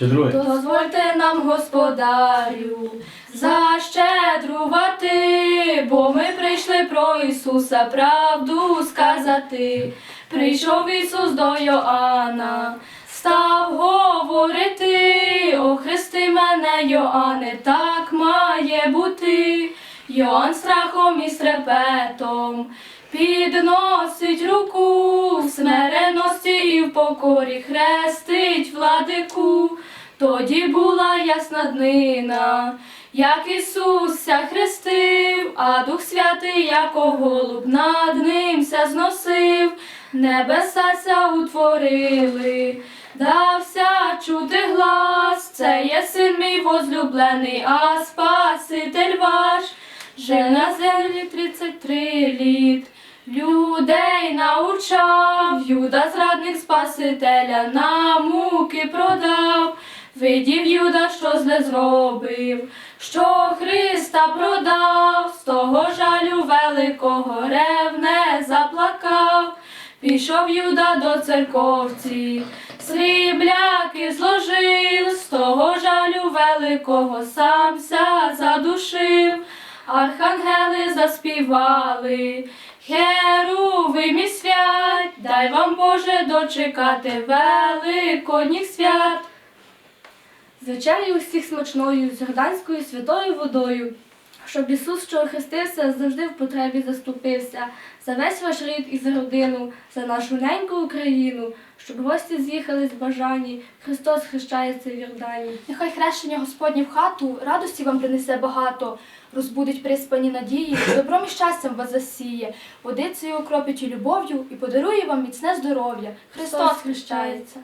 Чи друге? Дозвольте нам, господарю, защедрувати, бо ми прийшли про Ісуса правду сказати. Прийшов Ісус до Йоанна, став говорити, охрести мене, Йоанне, так має бути. Йоанн страхом і стрепетом підносить руку в смиреності і в покорі хрестить владику. Тоді була ясна днина, як Ісус ся хрестив, а Дух Святий, як голуб, над ним ся зносив, небеса ся утворили, дався чути глас, це є син мій возлюблений, а Спаситель ваш. Жив на землі 33 літ, людей научав, Юда зрадник Спасителя на муки продав, видів Юда, що зле зробив, що Христа продав, з того жалю великого ревне заплакав. Пішов Юда до церковці, срібляки зложив, з того жалю великого самся задушив. Архангели заспівали, херувимі свят, дай вам Боже дочекати великодніх свят. Звичаю усіх смачною, з горданською святою водою, щоб Ісус, що охрестився, завжди в потребі заступився, за весь ваш рід і за родину, за нашу неньку Україну, щоб гості з'їхали з бажані, Христос хрещається в Йордані. Нехай хрещення Господнє в хату радості вам принесе багато, розбудить приспані надії, добром і щастям вас засіє, водицею окропить і любов'ю і подарує вам міцне здоров'я. Христос хрещається.